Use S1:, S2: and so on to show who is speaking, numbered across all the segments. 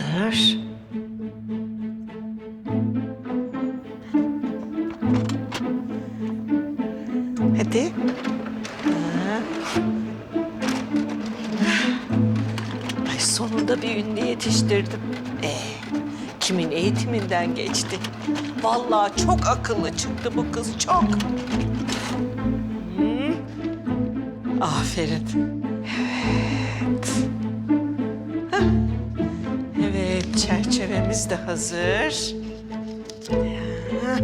S1: var. Hadi. Ha. Ay sonunda bir ünlü yetiştirdim. Ee, kimin eğitiminden geçti? Vallahi çok akıllı çıktı bu kız, çok. Hı. Aferin. Evet. Çerçevemiz de hazır. Ya.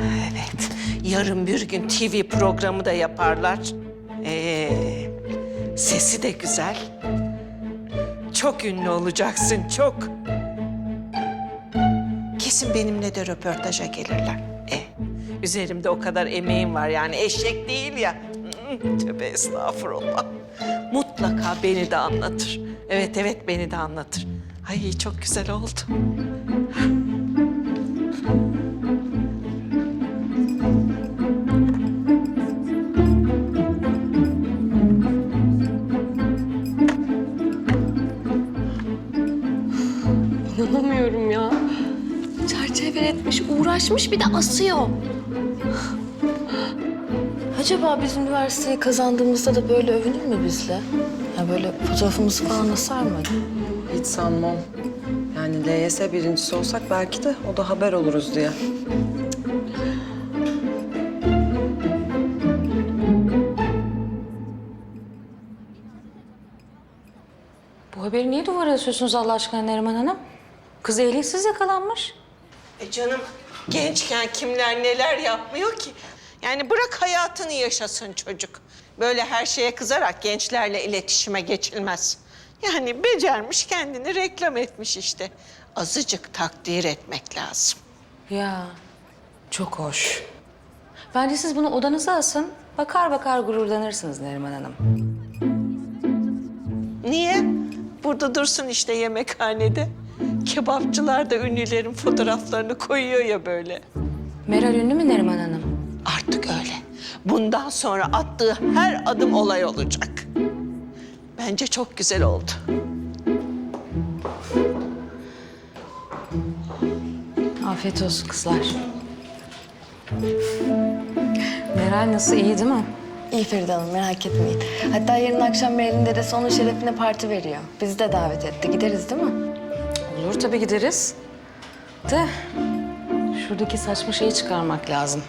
S1: Evet, yarın bir gün TV programı da yaparlar. Ee, sesi de güzel. Çok ünlü olacaksın, çok. Kesin benimle de röportaja gelirler. E, üzerimde o kadar emeğim var yani eşek değil ya. Hmm, Tövbe estağfurullah. Mutlaka beni de anlatır. Evet evet beni de anlatır. Ay çok güzel oldu.
S2: İnanamıyorum ya. Çerçeve etmiş, uğraşmış bir de asıyor. Acaba biz üniversiteyi kazandığımızda da böyle övünür mü bizle? Ya böyle fotoğrafımızı falan asar mı?
S3: Hiç sanmam. Yani LYS birincisi olsak belki de o da haber oluruz diye.
S4: Bu haberi niye duvara asıyorsunuz Allah aşkına Neriman Hanım? Kız ehliyetsiz yakalanmış.
S1: E canım gençken kimler neler yapmıyor ki? Yani bırak hayatını yaşasın çocuk. Böyle her şeye kızarak gençlerle iletişime geçilmez. Yani becermiş kendini reklam etmiş işte. Azıcık takdir etmek lazım.
S4: Ya çok hoş. Bence siz bunu odanıza asın. Bakar bakar gururlanırsınız Neriman Hanım.
S1: Niye? Burada dursun işte yemekhanede. Kebapçılar da ünlülerin fotoğraflarını koyuyor ya böyle.
S4: Meral ünlü mü Neriman Hanım?
S1: Bundan sonra attığı her adım olay olacak. Bence çok güzel oldu.
S4: Afiyet olsun kızlar. Meral nasıl iyi değil mi?
S2: İyi Feride Hanım, merak etmeyin. Hatta yarın akşam Meral'in dedesi onun şerefine parti veriyor. Bizi de davet etti. Gideriz değil mi?
S4: Olur tabii gideriz. De şuradaki saçma şeyi çıkarmak lazım.